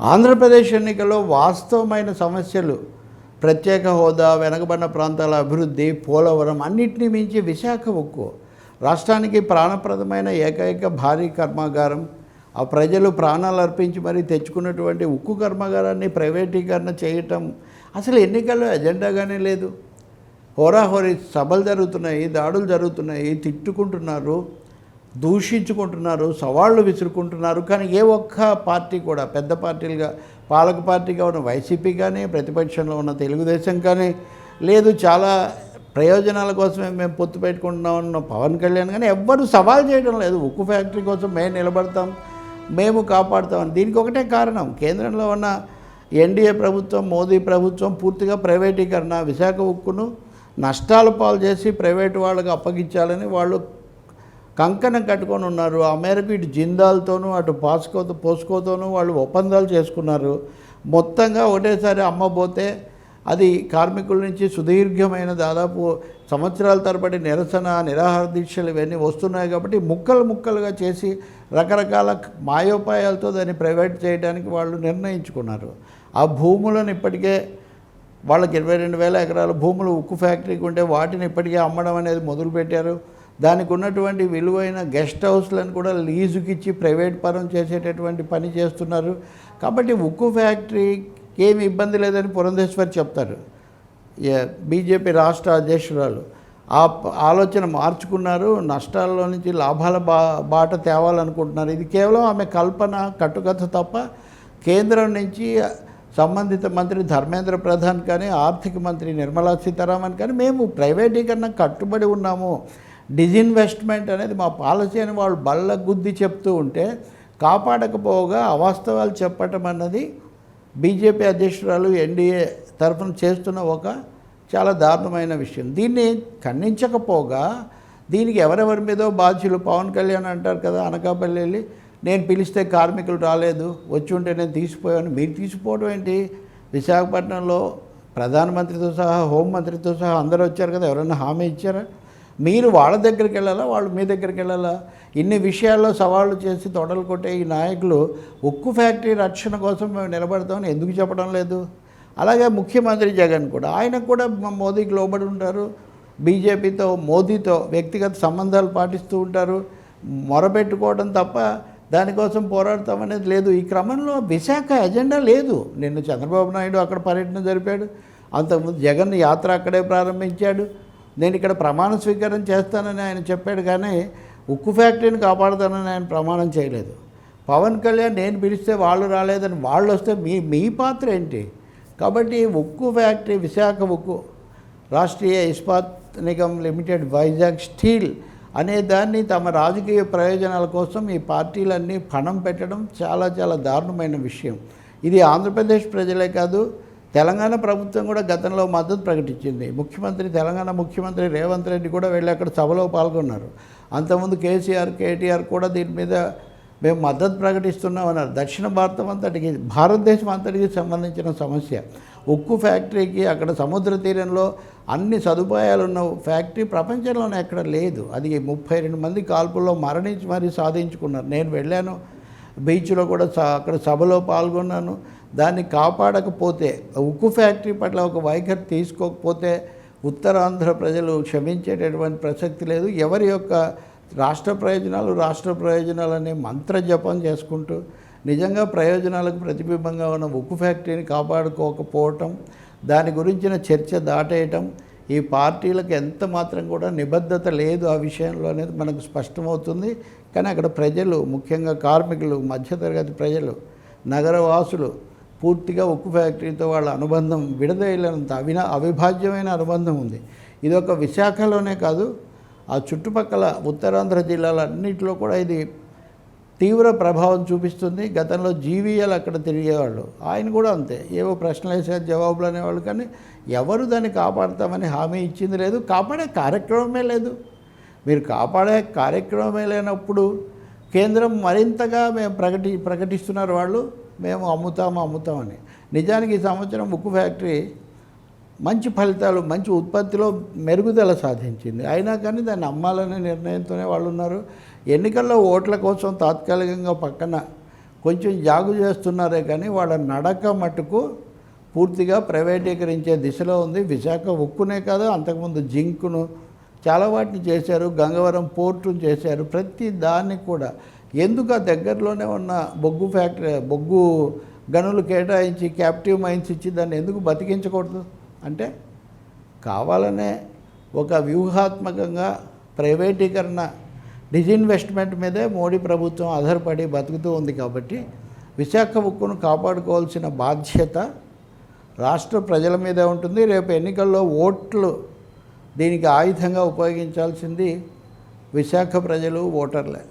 ఆంధ్రప్రదేశ్ ఎన్నికల్లో వాస్తవమైన సమస్యలు ప్రత్యేక హోదా వెనకబడిన ప్రాంతాల అభివృద్ధి పోలవరం అన్నింటినీ మించి విశాఖ ఉక్కు. రాష్ట్రానికి ప్రాణప్రదమైన ఏకైక భారీ కర్మాగారం. ఆ ప్రజలు ప్రాణాలు అర్పించి మరీ తెచ్చుకున్నటువంటి ఉక్కు కర్మాగారాన్ని ప్రైవేటీకరణ చేయటం అసలు ఎన్నికల్లో ఎజెండాగానే లేదు. హోరాహోరీ సభలు జరుగుతున్నాయి దాడులు జరుగుతున్నాయి తిట్టుకుంటున్నారు. దూషించుకుంటున్నారు సవాళ్ళు విసురుకుంటున్నారు. కానీ ఏ ఒక్క పార్టీ కూడా పెద్ద పార్టీలుగా పాలక పార్టీగా ఉన్న వైసీపీ కానీ ప్రతిపక్షంలో ఉన్న తెలుగుదేశం కానీ లేదు చాలా ప్రయోజనాల కోసమే మేము పొత్తు పెట్టుకుంటున్నాం ఉన్న పవన్ కళ్యాణ్ కానీ ఎవ్వరు సవాల్ చేయడం లేదు. ఉక్కు ఫ్యాక్టరీ కోసం మేము నిలబడతాం మేము కాపాడుతాం దీనికి ఒకటే కారణం కేంద్రంలో ఉన్న ఎన్డీఏ ప్రభుత్వం మోదీ ప్రభుత్వం పూర్తిగా ప్రైవేటీకరణ విశాఖ ఉక్కును నష్టాలు పాలు చేసి ప్రైవేటు వాళ్ళకి అప్పగించాలని వాళ్ళు కంకణం కట్టుకొని ఉన్నారు. ఆ మేరకు ఇటు జిందాల్తోనూ అటు పాస్కో పోస్కోతోనూ వాళ్ళు ఒప్పందాలు చేసుకున్నారు. మొత్తంగా ఒకటేసారి అమ్మబోతే అది కార్మికుల నుంచి సుదీర్ఘమైన దాదాపు సంవత్సరాల తరబడి నిరసన నిరాహార దీక్షలు ఇవన్నీ వస్తున్నాయి కాబట్టి ముక్కలు ముక్కలుగా చేసి రకరకాల మాయోపాయాలతో దాన్ని ప్రైవేట్ చేయడానికి వాళ్ళు నిర్ణయించుకున్నారు. ఆ భూములను ఇప్పటికే వాళ్ళకి ఇరవై రెండు వేల ఎకరాల భూములు ఉక్కు ఫ్యాక్టరీకి ఉంటే వాటిని ఇప్పటికే అమ్మడం అనేది మొదలుపెట్టారు. దానికి ఉన్నటువంటి విలువైన గెస్ట్ హౌస్లను కూడా లీజుకి ఇచ్చి ప్రైవేట్ పరం చేసేటటువంటి పని చేస్తున్నారు. కాబట్టి ఉక్కు ఫ్యాక్టరీకి ఏమి ఇబ్బంది లేదని పురంధేశ్వర్ చెప్తారు. బీజేపీ రాష్ట్ర అధ్యక్షురాలు. ఆ ఆలోచన మార్చుకున్నారు. నష్టాల్లో నుంచి లాభాల బా బాట తేవాలనుకుంటున్నారు. ఇది కేవలం ఆమె కల్పన కట్టుకథ తప్ప కేంద్రం నుంచి సంబంధిత మంత్రి ధర్మేంద్ర ప్రధాన్ కానీ ఆర్థిక మంత్రి నిర్మలా సీతారామన్ కానీ మేము ప్రైవేటీకరణ కట్టుబడి ఉన్నాము. డిజిన్వెస్ట్మెంట్ అనేది మా పాలసీ అని వాళ్ళు బల్ల గుద్ది చెప్తూ ఉంటే కాపాడకపోగా అవాస్తవాలు చెప్పటం అన్నది బీజేపీ అధ్యక్షురాలు ఎన్డీఏ తరఫున చేస్తున్న ఒక చాలా దారుణమైన విషయం. దీన్ని ఖండించకపోగా దీనికి ఎవరెవరి మీదో బాధ్యులు పవన్ కళ్యాణ్ అంటారు కదా అనకాపల్లి వెళ్ళి నేను పిలిస్తే కార్మికులు రాలేదు వచ్చి ఉంటే నేను తీసిపోయాను మీరు తీసిపోవడం ఏంటి? విశాఖపట్నంలో ప్రధానమంత్రితో సహా హోంమంత్రితో సహా అందరూ వచ్చారు కదా ఎవరైనా హామీ ఇచ్చారా? మీరు వాళ్ళ దగ్గరికి వెళ్ళాలా? వాళ్ళు మీ దగ్గరికి వెళ్ళాలా? ఇన్ని విషయాల్లో సవాళ్ళు చేసి తొడలు కొట్టే ఈ నాయకులు ఉక్కు ఫ్యాక్టరీ రక్షణ కోసం మేము నిలబడతామని ఎందుకు చెప్పడం లేదు? అలాగే ముఖ్యమంత్రి జగన్ కూడా ఆయన కూడా మోదీకి లోబడి ఉంటారు. బీజేపీతో మోదీతో వ్యక్తిగత సంబంధాలు పాటిస్తూ ఉంటారు. మొరపెట్టుకోవడం తప్ప దానికోసం పోరాడతాం అనేది లేదు. ఈ క్రమంలో విశాఖ ఎజెండా లేదు. నిన్న చంద్రబాబు నాయుడు అక్కడ పర్యటన జరిపాడు. అంతకుముందు జగన్ యాత్ర అక్కడే ప్రారంభించాడు. నేను ఇక్కడ ప్రమాణ స్వీకారం చేస్తానని ఆయన చెప్పాడు కానీ ఉక్కు ఫ్యాక్టరీని కాపాడుతానని ఆయన ప్రమాణం చేయలేదు. పవన్ కళ్యాణ్ నేను పిలిస్తే వాళ్ళు రాలేదని వాళ్ళు వస్తే మీ మీ పాత్ర ఏంటి? కాబట్టి ఉక్కు ఫ్యాక్టరీ విశాఖ ఉక్కు రాష్ట్రీయ ఇస్పాత్ నిగమ్ లిమిటెడ్ వైజాగ్ స్టీల్ అనే దాన్ని తమ రాజకీయ ప్రయోజనాల కోసం ఈ పార్టీలన్నీ పణం పెట్టడం చాలా చాలా దారుణమైన విషయం. ఇది ఆంధ్రప్రదేశ్ ప్రజలే కాదు తెలంగాణ ప్రభుత్వం కూడా గతంలో మద్దతు ప్రకటించింది. ముఖ్యమంత్రి తెలంగాణ ముఖ్యమంత్రి రేవంత్ రెడ్డి కూడా వెళ్ళి అక్కడ సభలో పాల్గొన్నారు. అంతకుముందు కేసీఆర్ కేటీఆర్ కూడా దీని మీద మేము మద్దతు ప్రకటిస్తున్నామన్నారు దక్షిణ భారతం అంతటికి భారతదేశం అంతటికి సంబంధించిన సమస్య. ఉక్కు ఫ్యాక్టరీకి అక్కడ సముద్ర తీరంలో అన్ని సదుపాయాలు ఉన్న ఫ్యాక్టరీ ప్రపంచంలోనే ఎక్కడ లేదు. అది ముప్పై రెండు మంది కాల్పుల్లో మరణించి మరీ సాధించుకున్నారు. నేను వెళ్ళాను. బీచ్లో కూడా స- అక్కడ సభలో పాల్గొన్నాను. దాన్ని కాపాడకపోతే ఉక్కు ఫ్యాక్టరీ పట్ల ఒక వైఖరి తీసుకోకపోతే ఉత్తరాంధ్ర ప్రజలు క్షమించేటటువంటి ప్రసక్తి లేదు. ఎవరి యొక్క రాష్ట్ర ప్రయోజనాలు రాష్ట్ర ప్రయోజనాలని మంత్ర జపం చేసుకుంటూ నిజంగా ప్రయోజనాలకు ప్రతిబింబంగా ఉన్న ఉక్కు ఫ్యాక్టరీని కాపాడుకోకపోవటం దాని గురించిన చర్చ దాటేయటం ఈ పార్టీలకు ఎంత మాత్రం కూడా నిబద్ధత లేదు ఆ విషయంలో అనేది మనకు స్పష్టమవుతుంది. కానీ అక్కడ ప్రజలు ముఖ్యంగా కార్మికులు మధ్యతరగతి ప్రజలు నగరవాసులు పూర్తిగా ఉక్కు ఫ్యాక్టరీతో వాళ్ళ అనుబంధం విడదీయలేనంత అవినా అవిభాజ్యమైన అనుబంధం ఉంది. ఇది ఒక విశాఖలోనే కాదు ఆ చుట్టుపక్కల ఉత్తరాంధ్ర జిల్లాలన్నింటిలో కూడా ఇది తీవ్ర ప్రభావం చూపిస్తుంది. గతంలో జీవీఎల్ అక్కడ తిరిగేవాళ్ళు. ఆయన కూడా అంతే. ఏవో ప్రశ్నలు వేసే జవాబులు అనేవాళ్ళు. కానీ ఎవరు దాన్ని కాపాడతామని హామీ ఇచ్చింది లేదు. కాపాడే కార్యక్రమమే లేదు. మీరు కాపాడే కార్యక్రమమే లేనప్పుడు కేంద్రం మరింతగా మేము ప్రకటి ప్రకటిస్తున్నారు వాళ్ళు. మేము అమ్ముతాము అమ్ముతామని నిజానికి ఈ సంవత్సరం ఉక్కు ఫ్యాక్టరీ మంచి ఫలితాలు మంచి ఉత్పత్తిలో మెరుగుదల సాధించింది. అయినా కానీ దాన్ని అమ్మాలనే నిర్ణయంతోనే వాళ్ళు ఉన్నారు ఎన్నికల్లో ఓట్ల కోసం తాత్కాలికంగా పక్కన కొంచెం జాగు చేస్తున్నారే కానీ వాళ్ళ నడక మటుకు పూర్తిగా ప్రైవేటీకరించే దిశలో ఉంది. విశాఖ ఉక్కునే కాదు అంతకుముందు జింకును చాలా వాటిని చేశారు. గంగవరం పోర్టును చేశారు. ప్రతి దాన్ని కూడా ఎందుకు ఆ దగ్గరలోనే ఉన్న బొగ్గు ఫ్యాక్టరీ బొగ్గు గనులు కేటాయించి క్యాప్టివ్ మైన్స్ ఇచ్చి దాన్ని ఎందుకు బతికించకూడదు? అంటే కావాలనే ఒక వ్యూహాత్మకంగా ప్రైవేటీకరణ డిజిన్వెస్ట్మెంట్ మీదే మోడీ ప్రభుత్వం ఆధారపడి బతుకుతూ ఉంది కాబట్టి విశాఖ ఉక్కును కాపాడుకోవాల్సిన బాధ్యత రాష్ట్ర ప్రజల మీదే ఉంటుంది. రేపు ఎన్నికల్లో ఓట్లు దీనికి ఆయుధంగా ఉపయోగించాల్సింది విశాఖ ప్రజలు ఓటర్లే.